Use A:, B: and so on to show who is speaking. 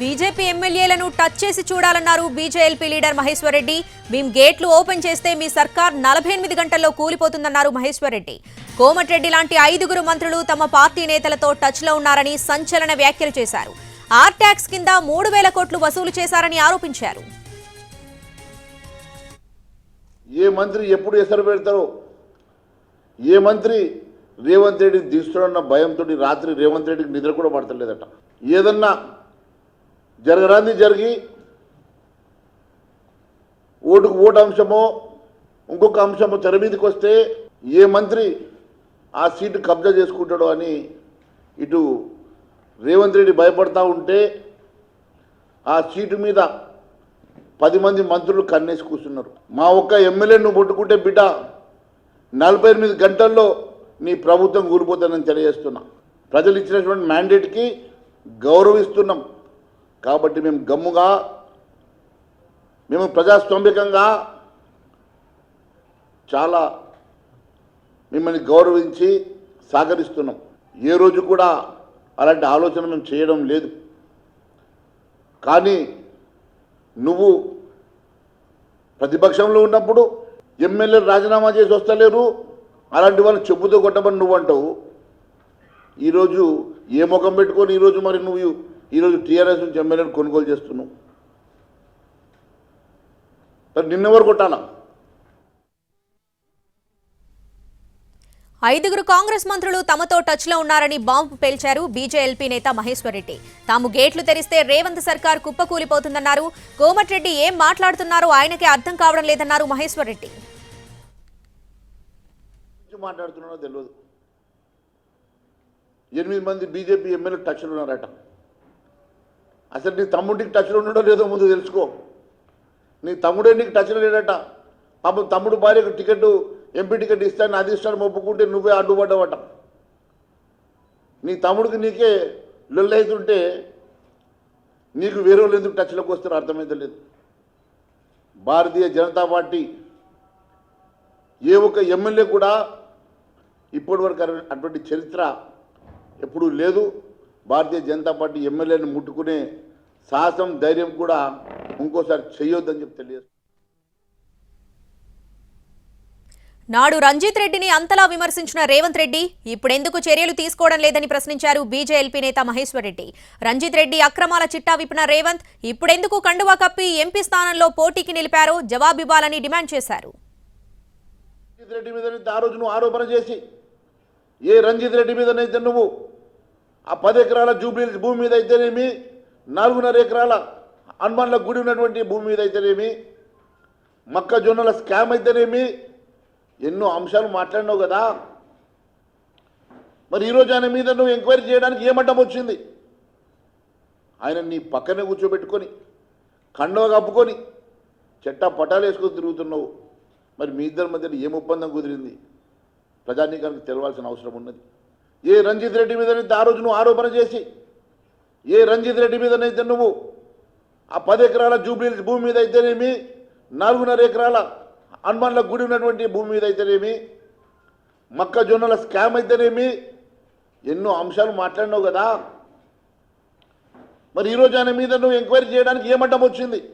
A: BJP ఎమ్మెల్యేలను touch చేసి చూడాలన్నారు బీజేఎల్పీ లీడర్ మహేశ్వర్ రెడ్డి మేం గేట్లు ఓపెన్ చేస్తే మీ సర్కార్ నలభై ఎనిమిది గంటల్లో కూలిపోతుందన్నారు మహేశ్వర్ రెడ్డి కోమటిరెడ్డి లాంటి ఐదుగురు మంత్రులు తమ పార్టీ నేతలతో టచ్లో ఉన్నారని సంచలన వ్యాఖ్యలు చేశారు. ఆర్ ట్యాక్స్ కింద మూడు వేల కోట్లు వసూలు చేశారని ఆరోపించారు.
B: ఏ మంత్రి ఎప్పుడు ఎసరు పెడతారో? ఏ మంత్రి రేవంత్ రెడ్డిని తీస్తున్న భయంతో రాత్రి రేవంత్ రెడ్డికి నిద్ర కూడా పడతలేదట. ఏదన్నా జరగరాంది జరిగి ఓటుకు ఓటు అంశమో ఇంకొక అంశమో తెర మీదకి వస్తే ఏ మంత్రి ఆ సీటు కబ్జా చేసుకుంటాడో అని ఇటు రేవంత్ రెడ్డి భయపడతా ఉంటే ఆ సీటు మీద పది మంది మంత్రులు కన్నేసి కూర్చున్నారు. మా ఒక్క ఎమ్మెల్యేను నువ్వు ముట్టుకుంటే బిడ్డ నలభై ఎనిమిది గంటల్లో నీ ప్రభుత్వం కూలిపోతానని తెలియజేస్తున్నా. ప్రజలు ఇచ్చినటువంటి మ్యాండేట్కి గౌరవిస్తున్నాం. కాబట్టి మేము గమ్ముగా మేము ప్రజాస్వామికంగా చాలా మిమ్మల్ని గౌరవించి సహకరిస్తున్నాం. ఏ రోజు కూడా అలాంటి ఆలోచన మేము చేయడం లేదు. కానీ నువ్వు ప్రతిపక్షంలో ఉన్నప్పుడు ఎమ్మెల్యేలు రాజీనామా చేసి వస్తలేరు అలాంటి వాళ్ళు చెప్పుతో కొట్టమని నువ్వు అంటావు ఈరోజు ఏ ముఖం పెట్టుకొని ఈరోజు మరి నువ్వు ఈరోజు టీఆర్ఎస్ నుంచి ఎమ్మెల్యేలు కొనుగోలు చేస్తున్నావు మరి నిన్నెవరు కొట్టాలా?
A: ఐదుగురు కాంగ్రెస్ మంత్రులు తమతో టచ్లో ఉన్నారని బాంబు పేల్చారు బీజేఎల్పీ నేత మహేశ్వర్ రెడ్డి. తాము గేట్లు తెరిస్తే రేవంత్ సర్కార్ కుప్పకూలిపోతుందన్నారు. కోమటిరెడ్డి ఏం మాట్లాడుతున్నారో ఆయనకే అర్థం కావడం లేదన్నారు మహేశ్వర్ రెడ్డి.
B: గురించి మాట్లాడుతున్నాడో తెలియదు ఎనిమిది మంది బీజేపీ ఎమ్మెల్యే టచ్లో ఉన్నారట. అసలు నీ తమ్ముడికి టచ్లో ఉండడో లేదో ముందు తెలుసుకో. నీ తమ్ముడే నీకు టచ్లో లేడట. పాపం తమ్ముడు భార్యకు టికెట్ ఎంపీ టికెట్ ఇస్తాను అది ఇస్తాను ఒప్పుకుంటే నువ్వే అడ్డుపడ్డవట. నీ తమ్ముడికి నీకే లొల్లైతుంటే నీకు వేరే వాళ్ళు ఎందుకు టచ్లోకి వస్తారో అర్థమైతే లేదు. భారతీయ జనతా పార్టీ ఏ ఒక్క ఎమ్మెల్యే కూడా ఇప్పటివరకు అటువంటి చరిత్ర ఎప్పుడూ లేదు. భారతీయ జనతా పార్టీ ఎమ్మెల్యేని ముట్టుకునే సాహసం ధైర్యం కూడా ఇంకోసారి చేయొద్దని చెప్పి తెలియదు
A: నాడు రంజిత్ రెడ్డిని అంతలా విమర్శించిన రేవంత్ రెడ్డి ఇప్పుడెందుకు చర్యలు తీసుకోవడం లేదని ప్రశ్నించారు బీజేఎల్పీ నేత మహేశ్వర్ రెడ్డి. రంజిత్ రెడ్డి అక్రమాల చిట్టా విప్పిన రేవంత్ ఇప్పుడెందుకు కండువా కప్పి ఎంపీ స్థానంలో పోటీకి నిలిపారో జవాబివ్వాలని డిమాండ్ చేశారు.
B: రంజిత్ రెడ్డి మీద ఆ రోజు నువ్వు ఆరోపణ చేసి ఏ రంజిత్ రెడ్డి మీదనైతే నువ్వు ఆ పది ఎకరాల జూబ్లీ భూమి మీద అయితేనేమి? నాలుగున్నర ఎకరాల హనుమాన్ల గుడి ఉన్నటువంటి భూమి మీద అయితేనేమి? మొక్కజొన్నల స్కామ్ అయితేనేమి? ఎన్నో అంశాలు మాట్లాడినావు కదా. మరి ఈరోజు ఆయన మీద నువ్వు ఎంక్వైరీ చేయడానికి ఏమడ్డం వచ్చింది? ఆయన నీ పక్కనే కూర్చోబెట్టుకొని కండవ కప్పుకొని చెట్టా పటాలు వేసుకొని తిరుగుతున్నావు. మరి మీ ఇద్దరి మధ్యలో ఏం ఒప్పందం కుదిరింది? ప్రజానీకానికి తెలవాల్సిన అవసరం ఉన్నది. ఏ రంజిత్ రెడ్డి మీదనైతే ఆ రోజు నువ్వు ఆరోపణ చేసి? ఏ రంజిత్ రెడ్డి మీదనైతే నువ్వు? ఆ పది ఎకరాల జూబ్లీ భూమి మీద అయితేనేమి? నాలుగున్నర ఎకరాల హనుమాన్ల గుడి ఉన్నటువంటి భూమి మీద అయితేనేమి? మొక్కజొన్నల స్కామ్ అయితేనేమి? ఎన్నో అంశాలు మాట్లాడినావు కదా. మరి ఈరోజు ఆయన మీద నువ్వు ఎంక్వైరీ చేయడానికి ఏమడ్డం వచ్చింది?